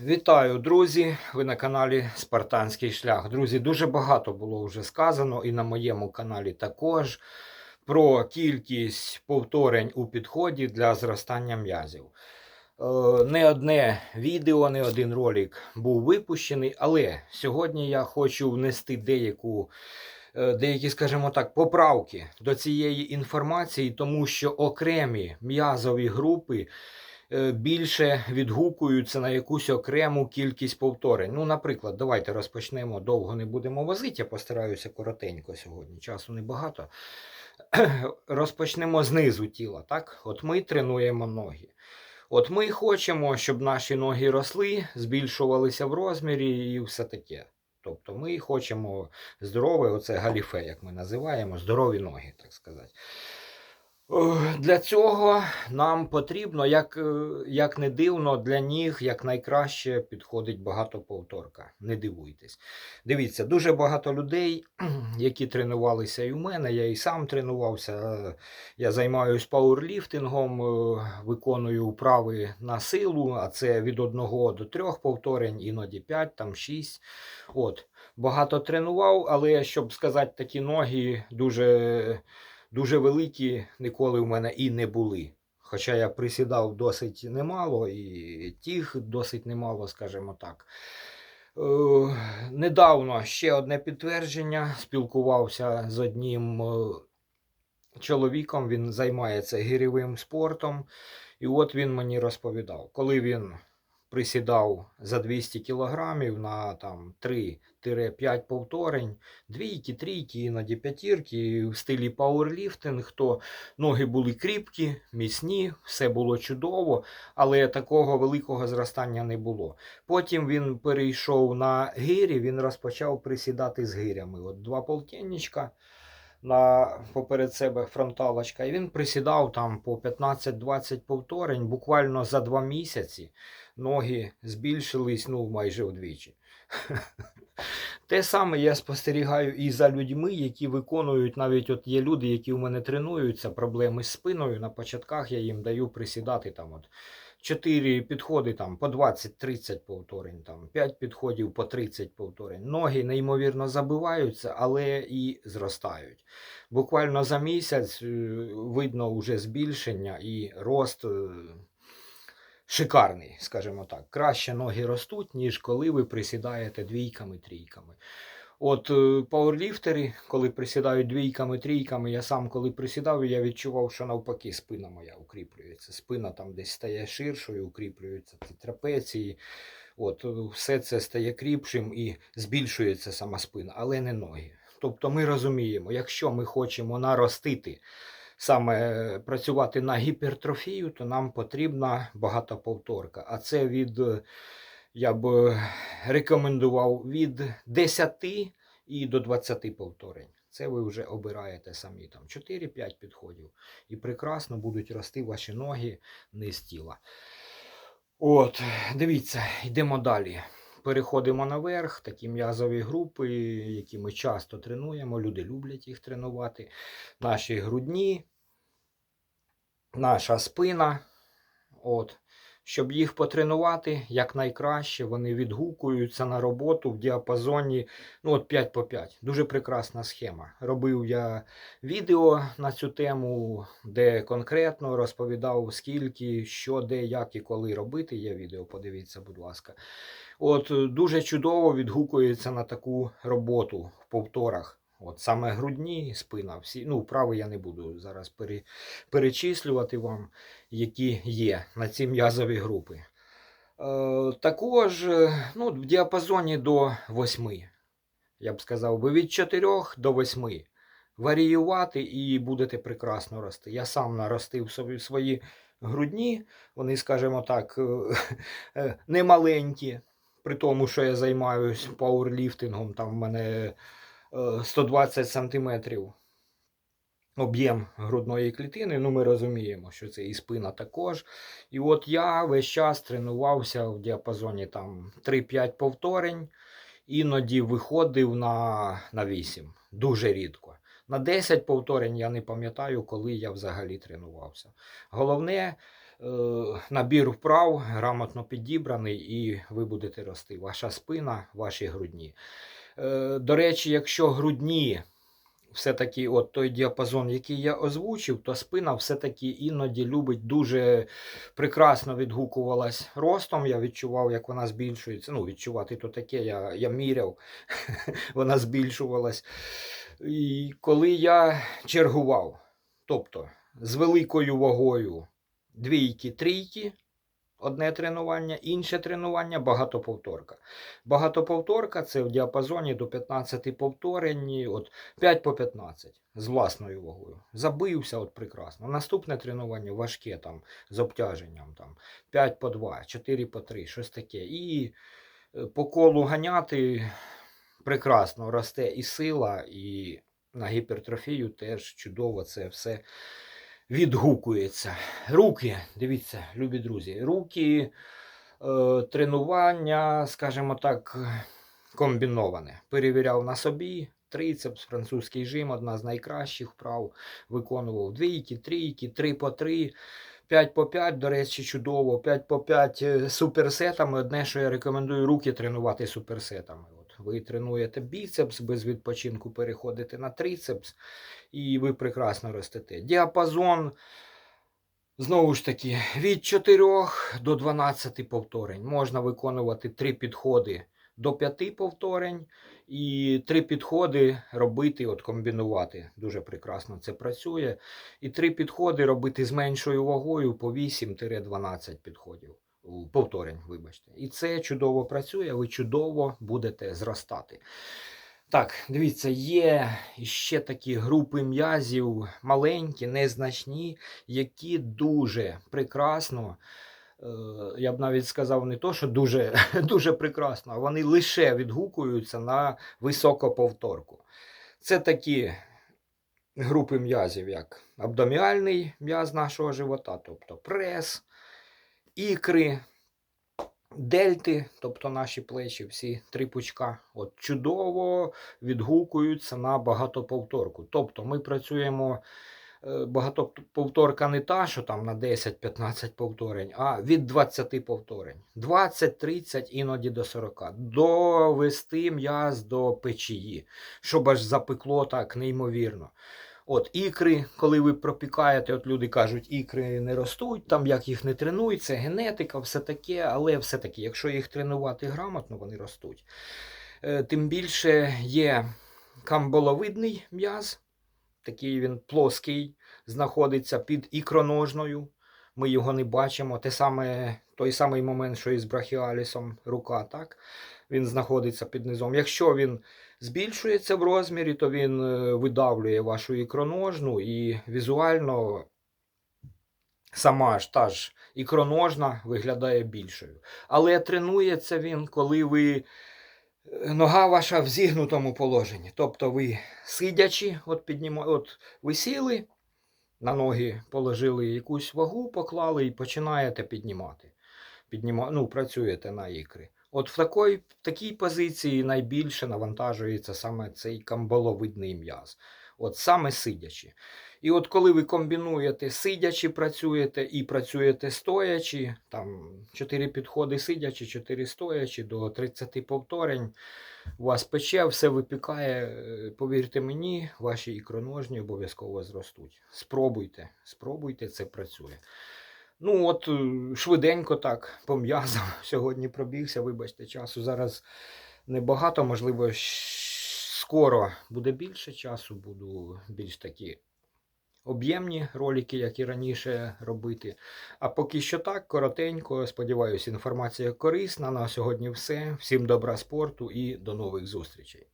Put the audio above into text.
Вітаю, друзі! Ви на каналі Спартанський шлях. Друзі, дуже багато було вже сказано, і на моєму каналі також про кількість повторень у підході для зростання м'язів. Е, Не одне відео, не один ролик був випущений, але сьогодні я хочу внести деяку, е, деякі, скажімо так, поправки до цієї інформації, тому що окремі м'язові групи більше відгукуються на якусь окрему кількість повторень. Ну, наприклад, давайте розпочнемо, довго не будемо возити, я постараюся коротенько сьогодні, часу небагато. Розпочнемо знизу тіла. Так? От ми тренуємо ноги. От ми хочемо, щоб наші ноги росли, збільшувалися в розмірі і все таке. Тобто ми хочемо здорове, оце галіфе, як ми називаємо, здорові ноги, так сказати. Для цього нам потрібно, як, е, як не дивно, для ніг якнайкраще підходить багатоповторка. Не дивуйтесь. Дивіться, дуже багато людей, які тренувалися і у мене, я і сам тренувався. е, Я займаюся пауерліфтингом, е, виконую вправи на силу, а це від одного до трьох повторень, іноді 5, там 6. От. Багато тренував, але щоб сказати, такі ноги дуже дуже великі ніколи в мене і не були. Хоча я присідав досить немало, і тих досить немало, скажімо так. Е, недавно ще одне підтвердження. Спілкувався з одним е, чоловіком, він займається гірєвим спортом. І от він мені розповідав, коли він присідав за 200 кілограмів на там 3-5 повторень, двійки, трійки, іноді п'ятірки в стилі пауерліфтинг, то ноги були кріпкі, міцні, все було чудово, але такого великого зростання не було. Потім він перейшов на гирі, він розпочав присідати з гирями. От два полтинничка на поперед себе фронталочка, і він присідав там по 15-20 повторень, буквально за два місяці ноги збільшились ну, майже вдвічі. Те саме я спостерігаю і за людьми, які виконують, навіть от є люди, які у мене тренуються, проблеми з спиною. На початках я їм даю присідати там от 4 підходи там по 20-30 повторень, там 5 підходів по 30 повторень. Ноги неймовірно забиваються, але і зростають. Буквально за місяць е, видно вже збільшення і рост. Шикарний, скажімо так. Краще ноги ростуть, ніж коли ви присідаєте двійками, трійками. От е, пауерліфтери, коли присідають двійками, трійками, я сам коли присідав, я відчував, що навпаки спина моя укріплюється. Спина там десь стає ширшою, укріплюються ці трапеції. От, е, все це стає кріпшим і збільшується сама спина, але не ноги. Тобто ми розуміємо, якщо ми хочемо наростити саме працювати на гіпертрофію, то нам потрібна багатоповторка. А це від, я б рекомендував від 10 і до 20 повторень. Це ви вже обираєте самі там 4-5 підходів. І прекрасно будуть рости ваші ноги низ тіла. От, дивіться, йдемо далі. Переходимо наверх, такі м'язові групи, які ми часто тренуємо. Люди люблять їх тренувати. Наші грудні, наша спина. От. Щоб їх потренувати якнайкраще, вони відгукуються на роботу в діапазоні ну, от 5 по 5. Дуже прекрасна схема. Робив я відео на цю тему, де конкретно розповідав, скільки, що, де, як і коли робити. Є відео, подивіться, будь ласка. От дуже чудово відгукується на таку роботу в повторах. От саме грудні, спина, всі, ну, вправи я не буду зараз пере, перечислювати вам, які є на ці м'язові групи. Е, також е, ну, в діапазоні до 8. Я б сказав би від 4 до 8. Варіювати і будете прекрасно рости. Я сам наростив собі свої грудні, вони, скажімо так, е, е, немаленькі. При тому, що я займаюся пауерліфтингом, там в мене 120 сантиметрів об'єм грудної клітини. Ну, ми розуміємо, що це і спина також. І от я весь час тренувався в діапазоні там 3-5 повторень, іноді виходив на, на 8. Дуже рідко. На 10 повторень я не пам'ятаю, коли я взагалі тренувався. Головне набір вправ грамотно підібраний, і ви будете рости. Ваша спина, ваші грудні. Е, До речі, якщо грудні все-таки от той діапазон, який я озвучив, то спина все-таки іноді любить дуже прекрасно відгукувалась ростом. Я відчував, як вона збільшується. Ну, відчувати то таке, я, я міряв, вона збільшувалась. І коли я чергував, тобто з великою вагою двійки, трійки, одне тренування, інше тренування багатоповторка. Багатоповторка це в діапазоні до 15 повторень, от 5 по 15 з власною вагою. Забився от прекрасно. Наступне тренування важке там з обтяженням там 5 по 2, 4 по 3, щось таке. І е, по колу ганяти прекрасно росте і сила, і на гіпертрофію теж чудово це все відгукується. Руки, дивіться, любі друзі, руки, е, тренування, скажімо так, комбіноване. Перевіряв на собі. Трицепс, французький жим, одна з найкращих вправ. Виконував двійки, трійки, три по три, 5 по 5, до речі, чудово, 5 по 5 е, суперсетами. Одне, що я рекомендую, руки тренувати суперсетами. Ви тренуєте біцепс, без відпочинку переходите на трицепс, і ви прекрасно ростете. Діапазон. Знову ж таки, від 4 до 12 повторень. Можна виконувати 3 підходи до 5 повторень. І три підходи робити, от комбінувати. Дуже прекрасно це працює. І три підходи робити з меншою вагою по 8-12 підходів. Повторень, вибачте. І це чудово працює, ви чудово будете зростати. Так, дивіться, є ще такі групи м'язів маленькі, незначні, які дуже прекрасно. е, Я б навіть сказав не то, що дуже, дуже прекрасно, а вони лише відгукуються на високоповторку. Це такі групи м'язів, як абдоміальний м'яз нашого живота, тобто прес, ікри, дельти, тобто наші плечі, всі три пучка, от чудово відгукуються на багатоповторку. Тобто ми працюємо. е, Багатоповторка не та, що там на 10-15 повторень, а від 20 повторень. 20-30, іноді до 40. Довести м'яз до печії, щоб аж запекло так неймовірно. От ікри, коли ви пропікаєте, от люди кажуть, ікри не ростуть, там як їх не тренують, це генетика, все таке, але все-таки, якщо їх тренувати грамотно, вони ростуть. Е, Тим більше є камболовидний м'яз, такий він плоский, знаходиться під ікроножною. Ми його не бачимо. Те саме, той самий момент, що і з брахіалісом рука, так? Він знаходиться під низом. Якщо він збільшується в розмірі, то він е, видавлює вашу ікроножну і візуально сама ж та ж ікроножна виглядає більшою. Але тренується він, коли ви. е, Нога ваша в зігнутому положенні. Тобто ви сидячи, от підніма, от ви сіли, на ноги положили якусь вагу, поклали і починаєте піднімати. Підніма, ну, працюєте на ікри. От в такій, в такій позиції найбільше навантажується саме цей камбаловидний м'яз. От саме сидячи. І от коли ви комбінуєте сидячи, працюєте і працюєте стоячи, там 4 підходи сидячи, 4 стоячи до 30 повторень, у вас пече, все випікає. е, Повірте мені, ваші ікроножні обов'язково зростуть. Спробуйте, спробуйте, це працює. Ну, от е, швиденько так, по м'язам сьогодні пробігся, вибачте, часу зараз небагато, можливо, скоро буде більше часу, буду більш такі об'ємні ролики, як і раніше робити. А поки що так, коротенько. Сподіваюся, інформація корисна. На сьогодні все. Всім добра спорту і до нових зустрічей.